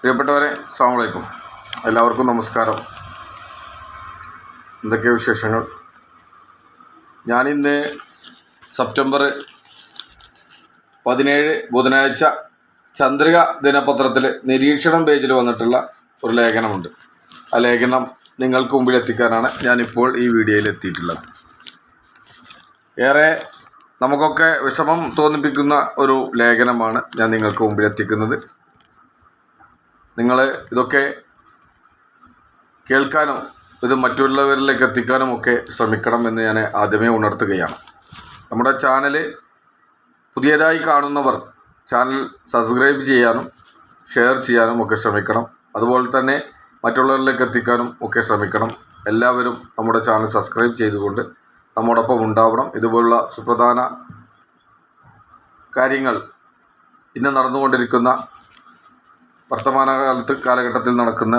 പ്രിയപ്പെട്ടവരെ സ്ലാമലൈക്കും എല്ലാവർക്കും നമസ്കാരം. എന്തൊക്കെ വിശേഷങ്ങൾ? ഞാനിന്ന് സെപ്റ്റംബർ പതിനേഴ് ബുധനാഴ്ച ചന്ദ്രിക ദിനപത്രത്തിൽ നിരീക്ഷണം പേജിൽ വന്നിട്ടുള്ള ഒരു ലേഖനമുണ്ട്. ആ ലേഖനം നിങ്ങൾക്ക് മുമ്പിൽ എത്തിക്കാനാണ് ഞാനിപ്പോൾ ഈ വീഡിയോയിൽ എത്തിയിട്ടുള്ളത്. ഏറെ നമുക്കൊക്കെ വിഷമം തോന്നിപ്പിക്കുന്ന ഒരു ലേഖനമാണ് ഞാൻ നിങ്ങൾക്ക് മുമ്പിൽ എത്തിക്കുന്നത്. നിങ്ങൾ ഇതൊക്കെ കേൾക്കാനും ഇത് മറ്റുള്ളവരിലേക്ക് എത്തിക്കാനും ഒക്കെ ശ്രമിക്കണം എന്ന് ഞാൻ ആദ്യമേ ഉണർത്തുകയാണ്. നമ്മുടെ ചാനൽ പുതിയതായി കാണുന്നവർ ചാനൽ സബ്സ്ക്രൈബ് ചെയ്യാനും ഷെയർ ചെയ്യാനും ഒക്കെ ശ്രമിക്കണം. അതുപോലെ തന്നെ മറ്റുള്ളവരിലേക്ക് എത്തിക്കാനും ഒക്കെ ശ്രമിക്കണം. എല്ലാവരും നമ്മുടെ ചാനൽ സബ്സ്ക്രൈബ് ചെയ്തുകൊണ്ട് നമ്മോടൊപ്പം ഉണ്ടാവണം. ഇതുപോലുള്ള സുപ്രധാന കാര്യങ്ങൾ ഇന്ന് നടന്നുകൊണ്ടിരിക്കുന്ന വർത്തമാനകാലത്ത് കാലഘട്ടത്തിൽ നടക്കുന്ന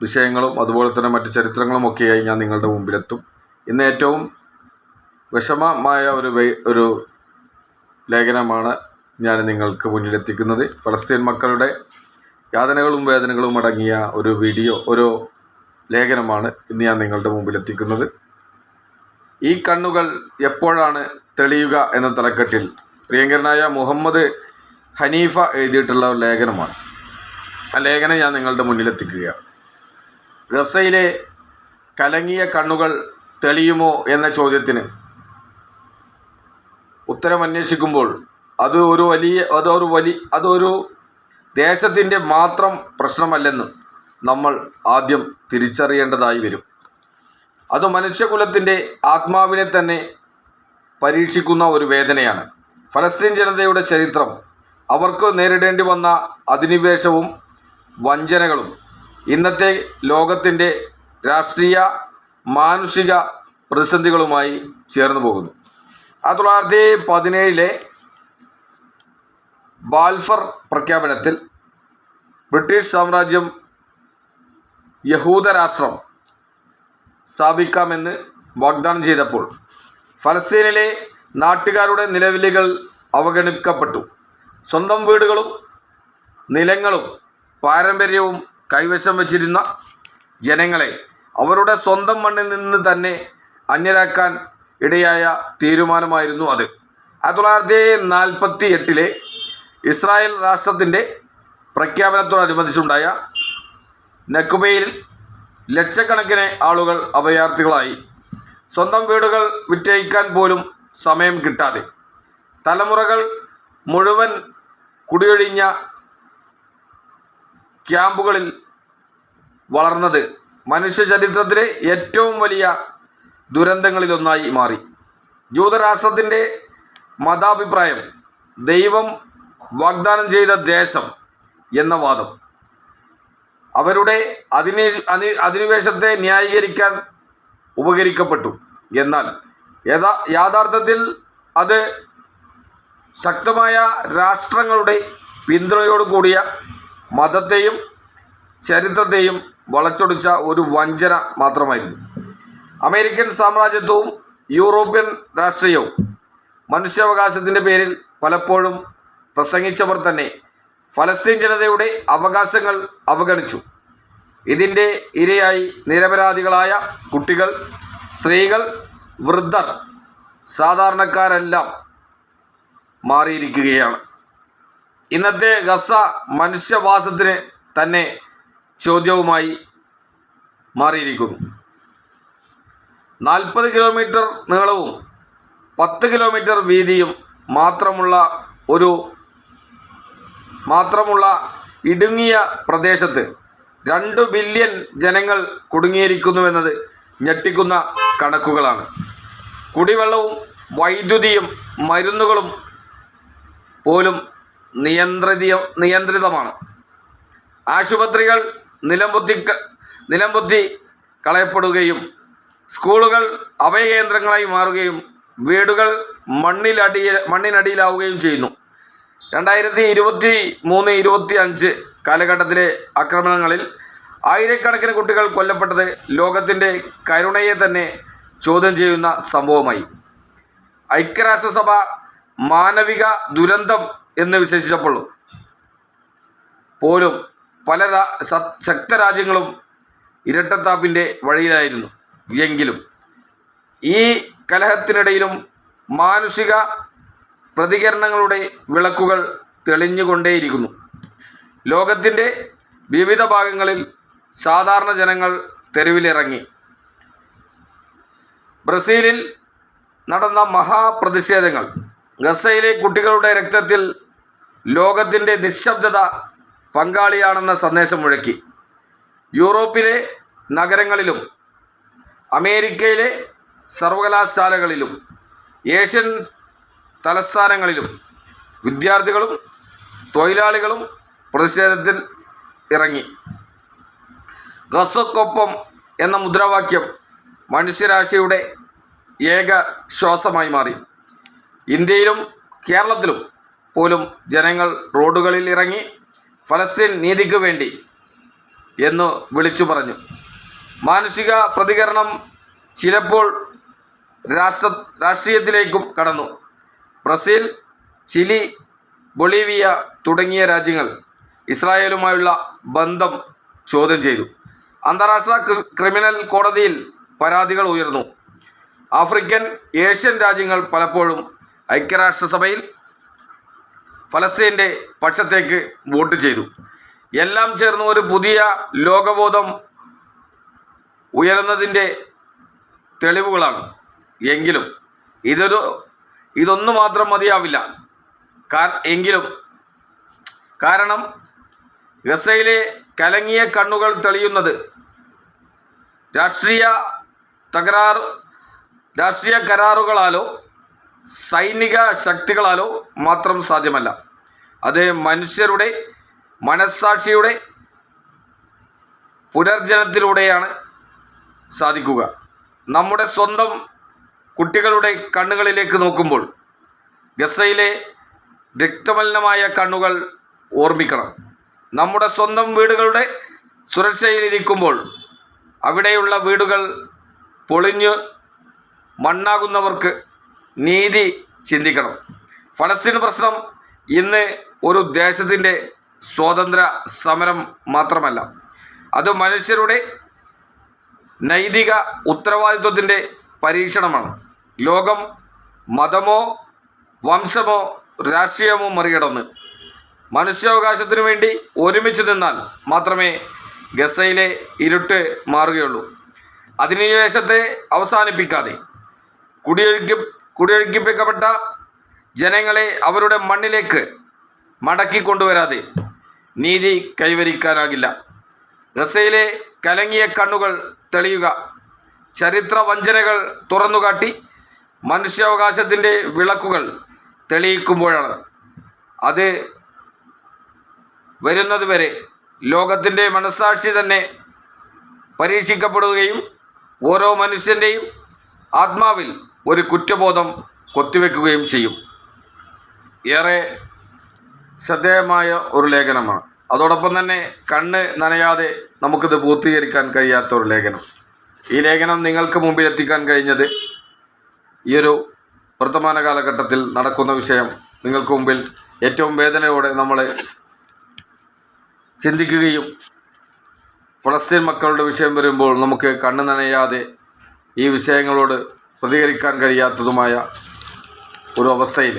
വിഷയങ്ങളും അതുപോലെ തന്നെ മറ്റ് ചരിത്രങ്ങളും ഒക്കെയായി ഞാൻ നിങ്ങളുടെ മുമ്പിലെത്തും. ഇന്ന് ഏറ്റവും വിഷമമായ ഒരു ഒരു ലേഖനമാണ് ഞാൻ നിങ്ങൾക്ക് മുന്നിലെത്തിക്കുന്നത്. ഫലസ്തീൻ മക്കളുടെ യാതനകളും വേദനകളും അടങ്ങിയ ഒരു വീഡിയോ ഒരു ലേഖനമാണ് ഇന്ന് ഞാൻ നിങ്ങളുടെ മുമ്പിലെത്തിക്കുന്നത്. ഈ കണ്ണുകൾ എപ്പോഴാണ് തെളിയുക എന്ന തലക്കെട്ടിൽ പ്രിയങ്കരനായ മുഹമ്മദ് ഹനീഫ എഴുതിയിട്ടുള്ള ഒരു ലേഖനമാണ്. ആ ലേഖനം ഞാൻ നിങ്ങളുടെ മുന്നിലെത്തിക്കുക ഗസയിലെ കലങ്ങിയ കണ്ണുകൾ തെളിയുമോ എന്ന ചോദ്യത്തിന് ഉത്തരം അന്വേഷിക്കുമ്പോൾ അത് ഒരു വലിയ അതൊരു വലിയ അതൊരു ദേശത്തിന്റെ മാത്രം പ്രശ്നമല്ലെന്നും നമ്മൾ ആദ്യം തിരിച്ചറിയേണ്ടതായി വരും. അത് മനുഷ്യകുലത്തിന്റെ ആത്മാവിനെ തന്നെ പരീക്ഷിക്കുന്ന ഒരു വേദനയാണ്. ഫലസ്തീൻ ജനതയുടെ ചരിത്രം അവർക്ക് നേരിടേണ്ടി വന്ന അധിനിവേശവും വഞ്ചനകളും. ഇന്നത്തെ ലോകത്തിന്റെ രാഷ്ട്രീയ മാനുഷിക പ്രതിസന്ധികളുമായി ചേർന്നു പോകുന്നു. ആയിരത്തി തൊള്ളായിരത്തി പതിനേഴിലെ ബാൽഫർ പ്രഖ്യാപനത്തിൽ ബ്രിട്ടീഷ് സാമ്രാജ്യം യഹൂദരാഷ്ട്രം സ്ഥാപിക്കാമെന്ന് വാഗ്ദാനം ചെയ്തപ്പോൾ ഫലസ്തീനിലെ നാട്ടുകാരുടെ നിലവിളികൾ അവഗണിക്കപ്പെട്ടു. സ്വന്തം വീടുകളും നിലങ്ങളും പാരമ്പര്യവും കൈവശം വച്ചിരുന്ന ജനങ്ങളെ അവരുടെ സ്വന്തം മണ്ണിൽ നിന്ന് തന്നെ അന്യരാക്കാൻ ഇടയായ തീരുമാനമായിരുന്നു അത്. ആയിരത്തി തൊള്ളായിരത്തി നാൽപ്പത്തി എട്ടിലെ ഇസ്രായേൽ രാഷ്ട്രത്തിന്റെ പ്രഖ്യാപനത്തോടനുബന്ധിച്ചുണ്ടായ നക്കുബയിൽ ലക്ഷക്കണക്കിന് ആളുകൾ അഭയാർത്ഥികളായി. സ്വന്തം വീടുകൾ വിറ്റയിക്കാൻ പോലും സമയം കിട്ടാതെ. തലമുറകൾ മുഴുവൻ കുടിയൊഴിഞ്ഞ ക്യാമ്പുകളിൽ വളർന്നത് മനുഷ്യ ചരിത്രത്തിലെ ഏറ്റവും വലിയ ദുരന്തങ്ങളിലൊന്നായി മാറി. ജൂതരാഷ്ട്രത്തിന്റെ മതാഭിപ്രായം ദൈവം വാഗ്ദാനം ചെയ്ത ദേശം എന്ന വാദം. അവരുടെ അധിനി അനി അധിനിവേശത്തെ ന്യായീകരിക്കാൻ ഉപകരിക്കപ്പെട്ടു. എന്നാൽ യഥാ യാഥാർത്ഥ്യത്തിൽ അത് ശക്തമായ രാഷ്ട്രങ്ങളുടെ പിന്തുണയോട് കൂടിയ മതത്തെയും ചരിത്രത്തെയും വളച്ചൊടിച്ച ഒരു വഞ്ചന മാത്രമായിരുന്നു. അമേരിക്കൻ സാമ്രാജ്യത്വവും യൂറോപ്യൻ രാഷ്ട്രീയവും മനുഷ്യാവകാശത്തിന്റെ പേരിൽ പലപ്പോഴും പ്രസംഗിച്ചവർ തന്നെ ഫലസ്തീൻ ജനതയുടെ അവകാശങ്ങൾ അവഗണിച്ചു. ഇതിന്റെ ഇരയായി നിരപരാധികളായ കുട്ടികൾ സ്ത്രീകൾ വൃദ്ധർ സാധാരണക്കാരെല്ലാം മാറിയിരിക്കുകയാണ്. ഇന്നത്തെ ഗസ മനുഷ്യവാസത്തിന് തന്നെ ചോദ്യവുമായി മാറിയിരിക്കുന്നു. നാൽപ്പത് കിലോമീറ്റർ നീളവും പത്ത് കിലോമീറ്റർ വീതിയും മാത്രമുള്ള ഒരു മാത്രമുള്ള ഇടുങ്ങിയ പ്രദേശത്ത് രണ്ട് ബില്യൺ ജനങ്ങൾ കുടുങ്ങിയിരിക്കുന്നുവെന്നത് ഞെട്ടിക്കുന്ന കണക്കുകളാണ്. കുടിവെള്ളവും വൈദ്യുതിയും മരുന്നുകളും പോലും നിയന്ത്രിത നിയന്ത്രിതമാണ്. ആശുപത്രികൾ നിലംപൊത്തി നിലംപൊത്തി കളയപ്പെടുകയും സ്കൂളുകൾ അഭയകേന്ദ്രങ്ങളായി മാറുകയും വീടുകൾ മണ്ണിലടിയ മണ്ണിനടിയിലാവുകയും ചെയ്യുന്നു. രണ്ടായിരത്തി ഇരുപത്തി മൂന്ന് ഇരുപത്തി അഞ്ച് കാലഘട്ടത്തിലെ ആക്രമണങ്ങളിൽ ആയിരക്കണക്കിന് കുട്ടികൾ കൊല്ലപ്പെട്ടത് ലോകത്തിന്റെ കരുണയെ തന്നെ ചോദ്യം ചെയ്യുന്ന സംഭവമായി. ഐക്യരാഷ്ട്രസഭ മാനവിക ദുരന്തം എന്ന് വിശേഷിച്ചപ്പോൾ പോലും പല ശക്ത രാജ്യങ്ങളും ഇരട്ടത്താപ്പിന്റെ വഴിയിലായിരുന്നു. എങ്കിലും ഈ കലഹത്തിനിടയിലും മാനുഷിക പ്രതികരണങ്ങളുടെ വിളക്കുകൾ തെളിഞ്ഞുകൊണ്ടേയിരിക്കുന്നു. ലോകത്തിന്റെ വിവിധ ഭാഗങ്ങളിൽ സാധാരണ ജനങ്ങൾ തെരുവിലിറങ്ങി. ബ്രസീലിൽ നടന്ന മഹാപ്രതിഷേധങ്ങൾ ഗസയിലെ കുട്ടികളുടെ രക്തത്തിൽ ലോകത്തിന്റെ നിശബ്ദത പങ്കാളിയാണെന്ന സന്ദേശം മുഴക്കി. യൂറോപ്പിലെ നഗരങ്ങളിലും അമേരിക്കയിലെ സർവകലാശാലകളിലും ഏഷ്യൻ തലസ്ഥാനങ്ങളിലും വിദ്യാർത്ഥികളും തൊഴിലാളികളും പ്രതിഷേധത്തിൽ ഇറങ്ങി. ഗസക്കൊപ്പം എന്ന മുദ്രാവാക്യം മനുഷ്യരാശിയുടെ ഏക ശ്വാസമായി മാറി. ഇന്ത്യയിലും കേരളത്തിലും പോലും ജനങ്ങൾ റോഡുകളിൽ ഇറങ്ങി ഫലസ്തീൻ നീതിക്ക് വേണ്ടി എന്ന് വിളിച്ചു പറഞ്ഞു. മാനുഷിക പ്രതികരണം ചിലപ്പോൾ രാഷ്ട്ര രാഷ്ട്രീയത്തിലേക്കും കടന്നു. ബ്രസീൽ ചിലി ബൊളീവിയ തുടങ്ങിയ രാജ്യങ്ങൾ ഇസ്രായേലുമായുള്ള ബന്ധം ചോദ്യം ചെയ്തു. അന്താരാഷ്ട്ര ക്രിമിനൽ കോടതിയിൽ പരാതികൾ ഉയർന്നു. ആഫ്രിക്കൻ ഏഷ്യൻ രാജ്യങ്ങൾ പലപ്പോഴും ഐക്യരാഷ്ട്രസഭയിൽ ഫലസ്തീന്റെ പക്ഷത്തേക്ക് വോട്ട് ചെയ്തു. എല്ലാം ചേർന്ന് ഒരു പുതിയ ലോകബോധം ഉയരുന്നതിന്റെ തെളിവുകളാണ്. എങ്കിലും ഇതൊരു ഇതൊന്നു മാത്രം മതിയാവില്ല. എങ്കിലും കാരണം ഗസയിലെ കലങ്ങിയ കണ്ണുകൾ തെളിയുന്നത് രാഷ്ട്രീയ തകരാർ രാഷ്ട്രീയ കരാറുകളാലോ സൈനിക ശക്തികളാലോ മാത്രം സാധ്യമല്ല. അത് മനുഷ്യരുടെ മനസ്സാക്ഷിയുടെ പുനർജനത്തിലൂടെയാണ് സാധിക്കുക. നമ്മുടെ സ്വന്തം കുട്ടികളുടെ കണ്ണുകളിലേക്ക് നോക്കുമ്പോൾ ഗസയിലെ രക്തമലിനമായ കണ്ണുകൾ ഓർമ്മിക്കണം. നമ്മുടെ സ്വന്തം വീടുകളുടെ സുരക്ഷയിലിരിക്കുമ്പോൾ അവിടെയുള്ള വീടുകൾ പൊളിഞ്ഞ് മണ്ണാകുന്നവർക്ക് നീതി ചിന്തിക്കണം. ഫലസ്തീൻ പ്രശ്നം ഇന്ന് ഒരു ദേശത്തിന്റെ സ്വാതന്ത്ര്യ സമരം മാത്രമല്ല. അത് മനുഷ്യരുടെ നൈതിക ഉത്തരവാദിത്വത്തിന്റെ പരീക്ഷണമാണ്. ലോകം മതമോ വംശമോ രാഷ്ട്രീയമോ മറികടന്ന് മനുഷ്യാവകാശത്തിനു വേണ്ടി ഒരുമിച്ച് നിന്നാൽ മാത്രമേ ഗസയിലെ ഇരുട്ട് മാറുകയുള്ളൂ. അധിനിവേശത്തെ അവസാനിപ്പിക്കാതെ കുടിയൊഴുക്കി കുടിയൊഴുക്കിപ്പിക്കപ്പെട്ട ജനങ്ങളെ അവരുടെ മണ്ണിലേക്ക് മടക്കി കൊണ്ടുവരാതെ നീതി കൈവരിക്കാനാകില്ല. ഗസയിലെ കലങ്ങിയ കണ്ണുകൾ തെളിയുക ചരിത്ര വഞ്ചനകൾ തുറന്നുകാട്ടി മനുഷ്യാവകാശത്തിന്റെ വിളക്കുകൾ തെളിയിക്കുമ്പോഴാണ്. അത് വരുന്നതുവരെ ലോകത്തിന്റെ മനസ്സാക്ഷി തന്നെ പരീക്ഷിക്കപ്പെടുകയും ഓരോ മനുഷ്യന്റെയും ആത്മാവിൽ ഒരു കുറ്റബോധം കൊത്തിവെക്കുകയും ചെയ്യും. ഏറെ ശ്രദ്ധേയമായ ഒരു ലേഖനമാണ്. അതോടൊപ്പം തന്നെ കണ്ണ് നനയാതെ നമുക്കിത് പൂർത്തീകരിക്കാൻ കഴിയാത്ത ഒരു ലേഖനം. ഈ ലേഖനം നിങ്ങൾക്ക് മുമ്പിൽ എത്തിക്കാൻ കഴിഞ്ഞത് ഈ ഒരു വർത്തമാന കാലഘട്ടത്തിൽ നടക്കുന്ന വിഷയം നിങ്ങൾക്ക് മുമ്പിൽ ഏറ്റവും വേദനയോടെ നമ്മൾ ചിന്തിക്കുകയും ഫലസ്തീൻ മക്കളുടെ വിഷയം വരുമ്പോൾ നമുക്ക് കണ്ണ് നനയാതെ ഈ വിഷയങ്ങളോട് പ്രതികരിക്കാൻ കഴിയാത്തതുമായ ഒരു അവസ്ഥയിൽ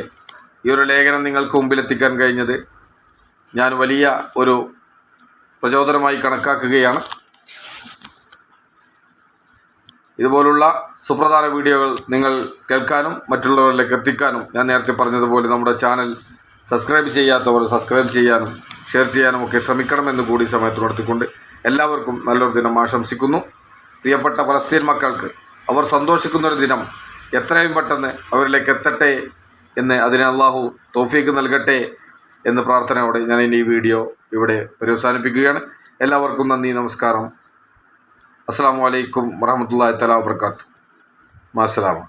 ഈ ഒരു ലേഖനം നിങ്ങൾക്ക് മുമ്പിലെത്തിക്കാൻ കഴിഞ്ഞത് ഞാൻ വലിയ ഒരു പ്രചോദനമായി കണക്കാക്കുകയാണ്. ഇതുപോലുള്ള സുപ്രധാന വീഡിയോകൾ നിങ്ങൾ കേൾക്കാനും മറ്റുള്ളവരിലേക്ക് എത്തിക്കാനും ഞാൻ നേരത്തെ പറഞ്ഞതുപോലെ നമ്മുടെ ചാനൽ സബ്സ്ക്രൈബ് ചെയ്യാത്തവർ സബ്സ്ക്രൈബ് ചെയ്യാനും ഷെയർ ചെയ്യാനും ഒക്കെ ശ്രമിക്കണമെന്ന് കൂടി സമയത്ത് നടത്തിക്കൊണ്ട് എല്ലാവർക്കും നല്ലൊരു ദിനം ആശംസിക്കുന്നു. പ്രിയപ്പെട്ട ഫലസ്തീൻ മക്കൾക്ക് അവർ സന്തോഷിക്കുന്നൊരു ദിനം. എത്രയും പെട്ടെന്ന് അവരിലേക്ക് എത്തട്ടെ എന്ന് അതിനെ അള്ളാഹു തോഫീക്ക് നൽകട്ടെ എന്ന് പ്രാർത്ഥനയോടെ ഞാൻ ഇനി ഈ വീഡിയോ ഇവിടെ പര്യവസാനിപ്പിക്കുകയാണ് എല്ലാവർക്കും നന്ദി നമസ്കാരം. അസ്സാം വലൈക്കും വറഹമത്തല്ലാ തലാ വർക്കാത്തു മാസലാമ